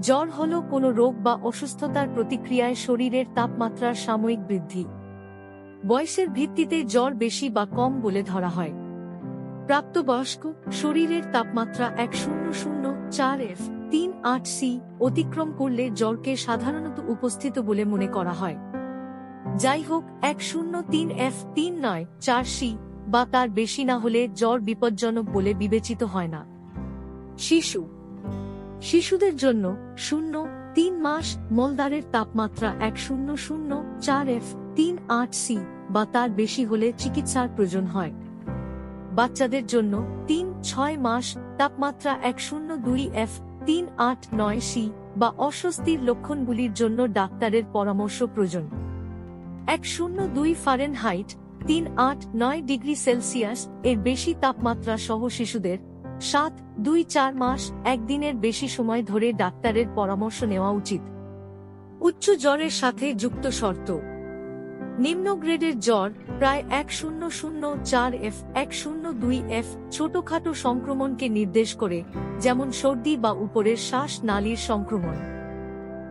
জ্বর হল কোনো রোগ বা অসুস্থতার প্রতিক্রিয়ায় শরীরের তাপমাত্রার সাময়িক বৃদ্ধি। বয়সের ভিত্তিতে জ্বর বেশি বা কম বলে ধরা হয়। প্রাপ্তবয়স্ক, শরীরের তাপমাত্রা এক শূন্য শূন্য চার এফ তিন আট সি অতিক্রম করলে জ্বরকে সাধারণত উপস্থিত বলে মনে করা হয়। যাই হোক, এক শূন্য তিন এফ তিন নয় চার সি বা তার বেশি না হলে জ্বর বিপজ্জনক বলে বিবেচিত হয় না। শিশু শিশুদের জন্য শূন্য তিন মাস মলদারের তাপমাত্রা এক শূন্য শূন্য চার এফ তিন আট সি বা তার বেশি হলে চিকিৎসার প্রয়োজন হয়। বাচ্চাদের জন্য তিন ছয় মাস তাপমাত্রা এক শূন্য দুই এফ তিন আট নয় সি বা অস্বস্তির লক্ষণগুলির জন্য ডাক্তারের পরামর্শ প্রয়োজন। এক শূন্য দুই ফারেনহাইট তিন আট নয় ডিগ্রি সেলসিয়াস এর বেশি তাপমাত্রা সহ শিশুদের সাত, দুই, চার মাস, একদিনের বেশি সময় ধরে ডাক্তারের পরামর্শ নেওয়া উচিত। উচ্চ জ্বরের সাথে যুক্ত শর্ত। নিম্ন গ্রেডের জ্বর প্রায় এক শূন্য শূন্য চার এফ, এক শূন্য দুই এফ ছোটখাটো সংক্রমণকে নির্দেশ করে, যেমন সর্দি বা উপরের শ্বাস নালীর সংক্রমণ।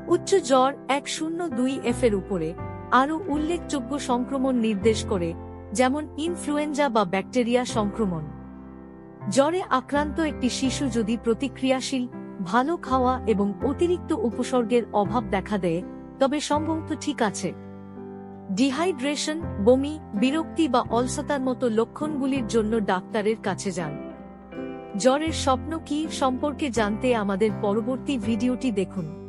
উচ্চ জ্বর এক শূন্য দুই এফ এর উপরে, আরও উল্লেখযোগ্য সংক্রমণ নির্দেশ করে, যেমন ইনফ্লুয়েঞ্জা বা ব্যাকটেরিয়া সংক্রমণ। জ্বরে আক্রান্ত একটি শিশু যদি প্রতিক্রিয়াশীল, ভালো খাওয়া এবং অতিরিক্ত উপসর্গের অভাব দেখা দেয়, তবে সম্ভবত ঠিক আছে। ডিহাইড্রেশন, বমি, বিরক্তি বা অলসতার মতো লক্ষণগুলির জন্য ডাক্তারের কাছে যান। জ্বরের স্বপ্ন কি সম্পর্কে জানতে আমাদের পরবর্তী ভিডিওটি দেখুন।